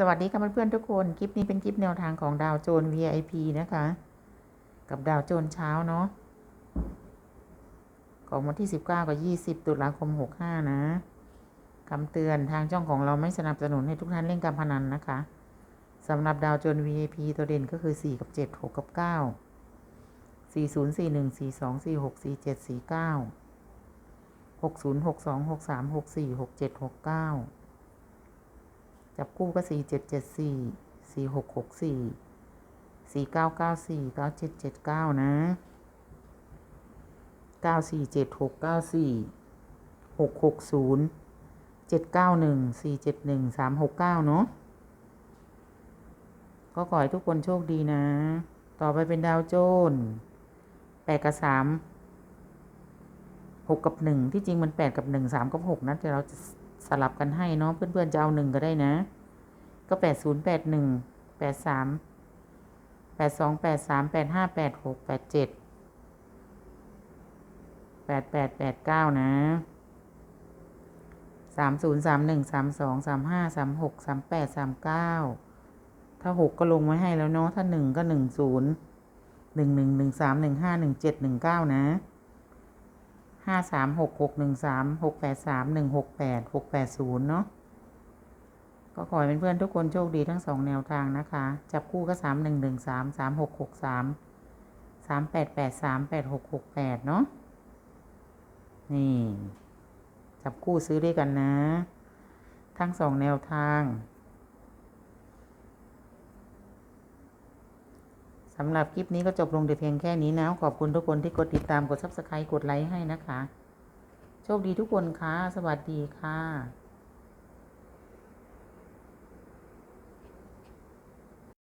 สวัสดีค่ะเพื่อนๆทุกคน คลิปนี้เป็นคลิปแนวทางของดาวโจน VIP นะคะ กับดาวโจนเช้าเนาะ ของวันที่ 19 กับ 20 ตุลาคม 65 นะคำเตือนทางช่องของเราไม่สนับสนุนให้ทุกท่านเล่นการพนันนะคะสำหรับดาวโจน VIP ตัวเด่นก็คือ 4 กับ 7 6 กับ 9 40 41 42 46 47 49 60 62 63 64 67 69 จับคู่ก็สี่เจ็ดเจ็ดสี่สี่หกหกสี่สี่เก้าเก้าสี่เก้าเจ็ดเจ็ดเก้านะเก้าสี่เจ็ดหกเก้าสี่หกหกศูนย์เจ็ดเก้าหนึ่งสี่เจ็ดหนึ่งสามหกเก้าเนาะก็ขอให้ทุกคนโชคดีนะ ต่อไปเป็นดาวโจนแปดกับสามหกกับหนึ่งที่จริงมันแปดกับหนึ่งสามกับหกนะแต่เราจะ สลับกันให้เนาะเพื่อนๆจะเอาหนึ่งก็ได้นะ ก็แปดศูนย์แปดหนึ่งแปดสามแปดสองแปดสามแปดห้าแปดหกแปดเจ็ดแปดแปดแปดเก้านะสามศูนย์สามหนึ่งสามสองสามห้าสามหกสามแปดสามเก้าถ้าหกก็ลงไว้ให้แล้วเนาะถ้าหนึ่งก็หนึ่งศูนย์หนึ่งหนึ่งหนึ่งสามหนึ่งห้าหนึ่งเจ็ดหนึ่งเก้านะ ห้าสามหกหกหนึ่งสามหกแปดสามหนึ่งหกแปดหกแปดศูนย์เนาะก็ขอให้เพื่อนๆทุกคนโชคดีทั้งสองแนวทางนะคะ จับคู่ก็สามหนึ่งหนึ่งสามสามหกหกสามสามแปดแปดสามแปดหกหกแปดเนาะนี่ จับคู่ซื้อด้วยกันนะ ทั้งสองแนวทาง สำหรับคลิปนี้ก็จบลงแต่เพียงแค่นี้นะ ขอบคุณทุกคนที่กดติดตามกด subscribe กดไลค์ให้นะคะ โชคดีทุกคนค่ะ สวัสดีค่ะ